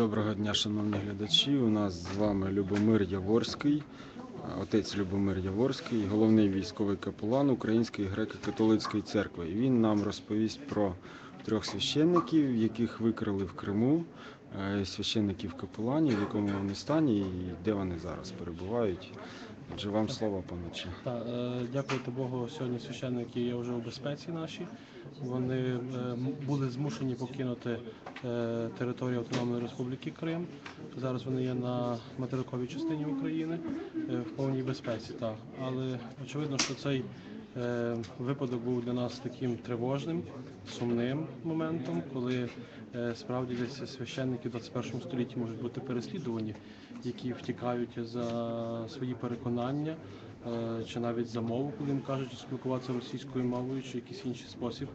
Доброго дня, шановні глядачі. У нас з вами Любомир Яворський, отець Любомир Яворський, головний військовий капелан Української греко-католицької церкви. І він нам розповість про трьох священників, яких викрили в Криму, е, священників капеланів, в якому вони стані і де вони зараз перебувають. Отже, вам слово, паночі. Так, е, дякувати Богу, сьогодні священники є вже у безпеці нашій. Вони е, були змушені покинути е, територію Автономної Республіки Крим. Зараз вони є на материковій частині України в повній безпеці. Так. Але очевидно, що цей випадок був для нас таким тривожним, сумним моментом, коли е, справді десь священники в 21 столітті можуть бути переслідувані, які втікають за свої переконання е, чи навіть за мову, коли їм кажуть спілкуватися російською мовою чи якийсь інший спосіб.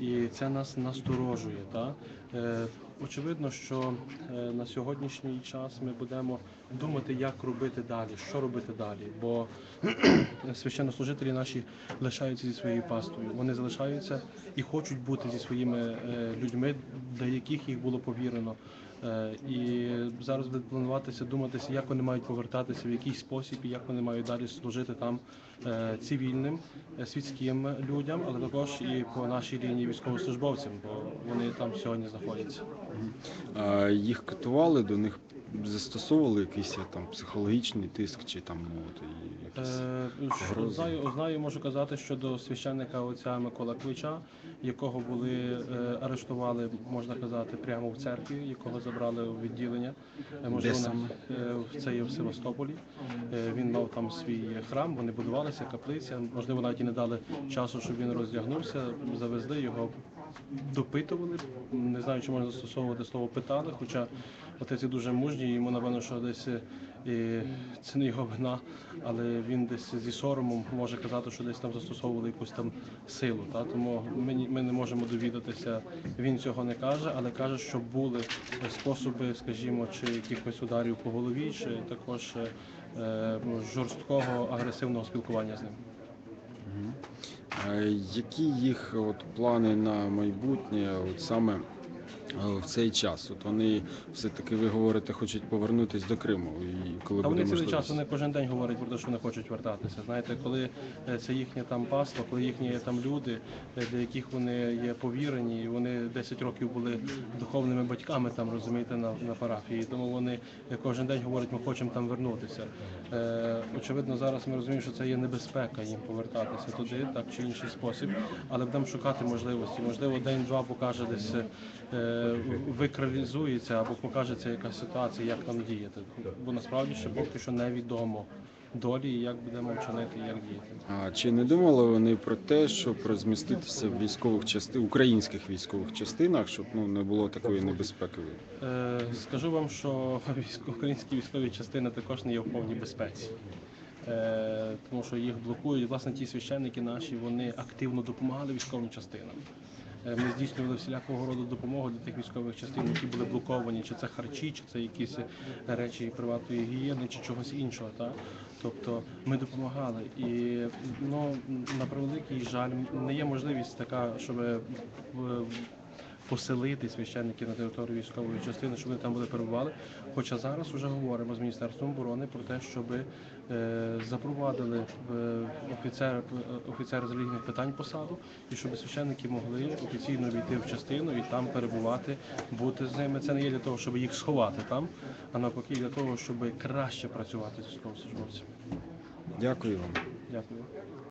І це нас насторожує. Та? Очевидно, що е, на сьогоднішній час ми будемо думати, як робити далі, що робити далі. Бо священнослужителі наші лишаються зі своєю пастою. Вони залишаються і хочуть бути зі своїми е, людьми, до яких їх було повірено. Е, І зараз буде плануватися, думатися, як вони мають повертатися, в який спосіб і як вони мають далі служити там цивільним, світським людям, але також і по нашій лінії військовослужбовцям, бо вони там сьогодні знаходяться. А їх катували, до них застосовували якийсь там психологічний тиск чи там ну, от, якісь. Е. Знаю, знаю, можу казати, що до священника отця Микола Клича, якого були е, арештували, можна казати, прямо в церкві, якого забрали у відділення. Е, Де вона- саме? е, це є в Севастополі. Е, Він мав там свій храм, вони будувалися, каплиця. Можливо, навіть і не дали часу, щоб він роздягнувся. Завезли його, допитували. Не знаю, чи можна застосовувати слово питали, хоча отець дуже мужній, йому напевно, що десь е, і це не його вина, але він десь зі соромом може казати, що десь там застосовували якусь там силу. Та? Тому ми, ми не можемо довідатися. Він цього не каже, але каже, що були способи, скажімо, чи якихось ударів по голові, чи також е, е, жорсткого агресивного спілкування з ним. А Які їх от, плани на майбутнє, от саме е, в цей час? От вони все-таки, ви говорите, хочуть повернутися до Криму. І коли А буде вони цілий можливість? час вони кожен день говорять про те, що вони хочуть вертатися. Знаєте, коли е, це їхнє там паство, коли їхні там люди, е, для яких вони є повірені, і вони 10 років були духовними батьками там, розумієте, на, на парафії. Тому вони е, кожен день говорять, ми хочемо там вернутися. Е, очевидно, зараз ми розуміємо, що це є небезпека їм повертатися туди, так чи інший спосіб, але будемо шукати можливості. Можливо, день-два покаже десь е, викреалізується або покажеться якась ситуація, як нам діяти. Бо насправді ще поки що невідомо долі, і як будемо вчинити, як діяти. А чи не думали вони про те, щоб розміститися в військових части... українських військових частинах, щоб ну не було такої небезпеки? Е, скажу вам, що українські військові частини також не є в повній безпеці. Е, тому що їх блокують. Власне, ті священники наші вони активно допомагали військовим частинам. Е, Ми здійснювали всілякого роду допомогу для тих військових частин, які були блоковані, чи це харчі, чи це якісь е, речі приватної гігієни, чи чогось іншого. Та? Тобто ми допомагали. І ну, на превеликий жаль, не є можливість така, щоб е, поселити священників на територію військової частини, щоб вони там були перебували. Хоча зараз вже говоримо з Міністерством оборони про те, щоб е, запровадили е, офіцер, офіцер з релігійних питань посаду, і щоб священники могли офіційно війти в частину і там перебувати, бути з ними. Це не є для того, щоб їх сховати там, а навпаки для того, щоб краще працювати з військовослужбовцями. Дякую вам. Дякую.